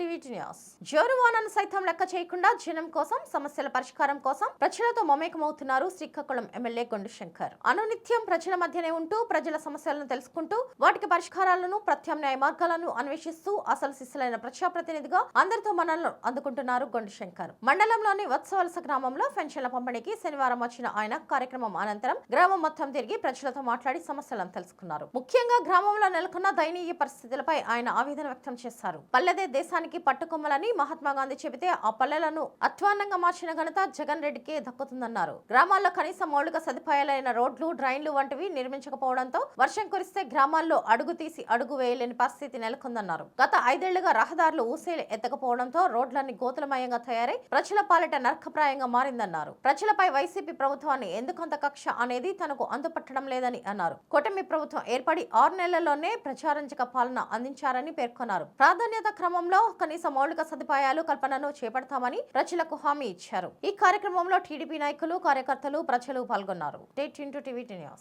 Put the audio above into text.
TV news. జోరువానను సైతం లెక్క చేయకుండా జనం కోసం సమస్యల పరిష్కారం కోసం ప్రజలతో మమేకమవుతున్నారు శ్రీకాకుళం ఎమ్మెల్యే గొండు శంకర్. అనునిత్యం ప్రజల మధ్యనే ఉంటూ ప్రజల సమస్యలను తెలుసుకుంటూ వాటికి పరిష్కారాలను ప్రత్యామ్నాయ మార్గాలను అన్వేషిస్తూ అసలు శిస్సులైన ప్రజాప్రతినిధిగా అందరితో మనల్ని అందుకుంటున్నారు గొండు శంకర్. మండలంలోని వత్సవలస గ్రామంలో పెన్షన్ల పంపిణీకి శనివారం వచ్చిన ఆయన కార్యక్రమం అనంతరం గ్రామం మొత్తం తిరిగి ప్రజలతో మాట్లాడి సమస్యలను తెలుసుకున్నారు. ముఖ్యంగా గ్రామంలో నెలకొన్న దయనీయ పరిస్థితులపై ఆయన ఆవేదన వ్యక్తం చేశారు. పల్లెదే దేశానికి పట్టుకొమ్మలని మహాత్మా గాంధీ చెబితే ఆ పల్లెలను అధ్వాన్నంగా మార్చిన ఘనత జగన్ రెడ్డికే దక్కుతుందన్నారు. గ్రామాల్లో కనీస మౌలిక సదుపాయాలైన రోడ్లు డ్రైన్లు వంటివి నిర్మించకపోవడంతో వర్షం కురిస్తే గ్రామాల్లో అడుగు తీసి అడుగు వేయలేని పరిస్థితి నెలకొందన్నారు. గత ఐదేళ్ళుగా రహదారులు ఊసేలు ఎత్తకపోవడంతో రోడ్లన్నీ గోతులమయంగా తయారై ప్రజల పాలిట నరకప్రాయంగా మారిందన్నారు. ప్రజలపై వైసీపీ ప్రభుత్వాన్ని ఎందుకంత కక్ష అనేది తనకు అందుపట్టడం లేదని అన్నారు. కూటమి ప్రభుత్వం ఏర్పడి ఆరు నెలల్లోనే ప్రజారంజక పాలన అందించారని పేర్కొన్నారు. ప్రాధాన్యత క్రమంలో కనీస మౌలిక సదుపాయాలు కల్పనను చేపడతామని ప్రజలకు హామీ ఇచ్చారు. ఈ కార్యక్రమంలో టీడీపీ నాయకులు కార్యకర్తలు ప్రజలు పాల్గొన్నారు. TV news.